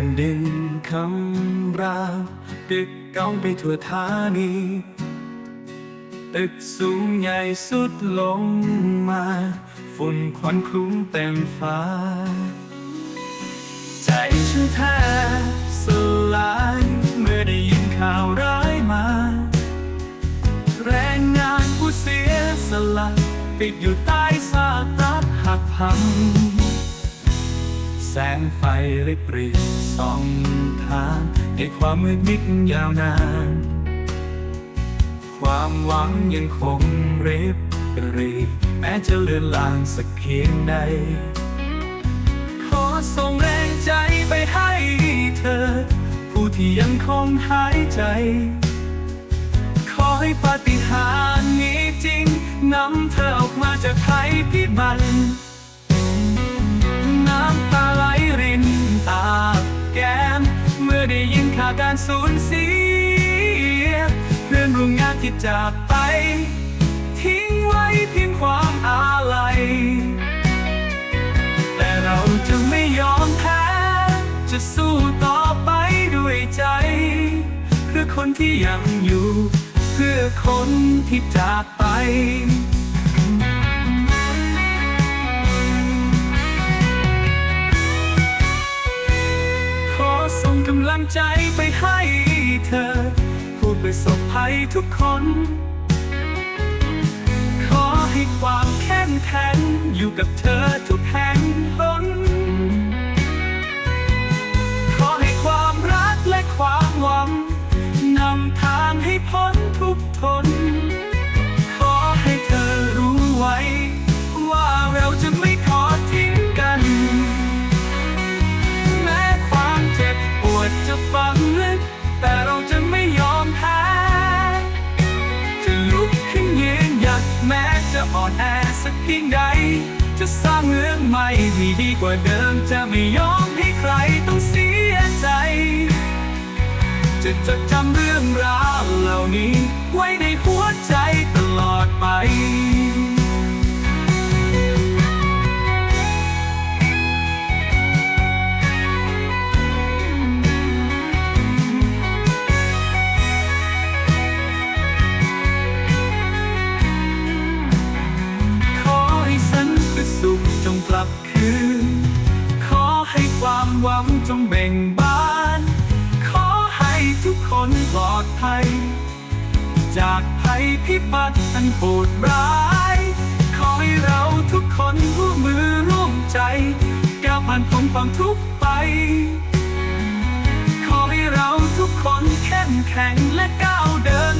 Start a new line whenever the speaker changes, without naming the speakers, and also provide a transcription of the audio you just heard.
แผ่นดินคำรามตึกเก้าไปทั่วธานี ตึกสูงใหญ่สุดลงมา ฝุ่นควันคลุ้งเต็มฟ้า ใจฉันแทบสลายเมื่อได้ยินข่าวร้ายมา แรงงานผู้เสียสละติดอยู่ใต้ซากรัฐหักพัง แสงไฟริบริสองทางในความมืดมิดยาวนาน ความหวังยังคงเรีบรีแม้จะเลือนลางสักเพียงใด ขอส่งแรงใจไปให้เธอ ผู้ที่ยังคงหายใจ ขอให้ปาฏิหาริย์นี้จริงนำเธอออกมาจากภัยพิบัติ จากไป ทิ้งไว้เพียงความอาลัย แต่เราจะไม่ยอมแพ้ จะสู้ต่อไปด้วยใจ เพื่อคนที่ยังอยู่ เพื่อคนที่จากไปขอส่งกำลังใจไปให้เธอ ประสบภัยทุกคน ขอให้ความแข้มแข็งอยู่กับเธอทุกแห่ง อนแอสักเพียงใด จะสร้างเรื่องใหม่ที่ดีกว่าเดิม จะไม่ยอมให้ใครต้องเสียใจ จะจดจำเรื่องราวเหล่านี้ ไว้ในหัวใจตลอดไป จงเบ่งบาน ขอให้ทุกคนปลอดภัย จากภัยพิบัติอันโหดร้าย ขอให้เราทุกคนร่วมมือร่วมใจแก้ผ่านพ้นความทุกข์ไป ขอให้เราทุกคนเข้มแข็งและก้าวเดิน